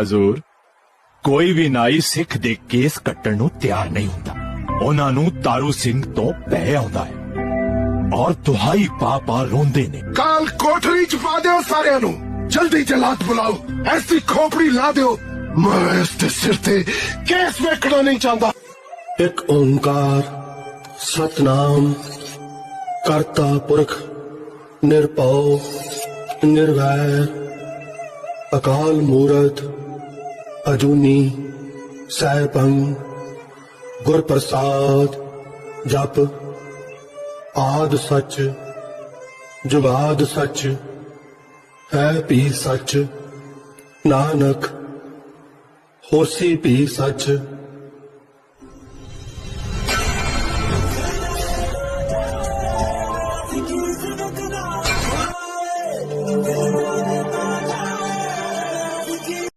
ਹਜ਼ੂਰ ਕੋਈ ਵੀ ਨਾਈ ਸਿੱਖ ਦੇ ਕੇਸ ਕੱਟਣ ਨੂੰ ਤਿਆਰ ਨਹੀਂ ਹੁੰਦਾ। ਉਹਨਾਂ ਨੂੰ ਤਾਰੂ ਸਿੰਘ ਤੋਂ ਪੈ ਆਉਂਦਾ ਹੈ। ਔਰ ਦੁਹਾਈ ਪਾ ਪਾ ਰੋਂਦੇ ਨੇ। ਕਾਲ ਕੋਠਰੀ ਚ ਪਾ ਦਿਓ ਸਾਰਿਆਂ ਨੂੰ। ਜਲਦੀ ਜਲਾਦ ਬੁਲਾਓ। ਐਸੀ ਖੋਪੜੀ ਲਾ ਦਿਓ। ਮੈਂ ਇਸ ਦੇ ਸਿਰ ਤੇ ਕੇਸ ਵੇਖਣਾ ਨਹੀਂ ਚਾਹੁੰਦਾ। ਇੱਕ ਓੰਕਾਰ ਸਤਨਾਮ ਕਰਤਾ ਪੁਰਖ ਨਿਰਭਉ ਨਿਰਵੈਰ ਅਕਾਲ ਮੂਰਤ ਅਜੂਨੀ ਸਹਿਬੰ ਗੁਰ ਪ੍ਰਸਾਦ ਜਪ, ਆਦ ਸੱਚ ਜਵਾਦ ਸੱਚ, ਹੈ ਪੀ ਸੱਚ, ਨਾਨਕ, ਹੋਸੀ ਪੀ ਸੱਚ।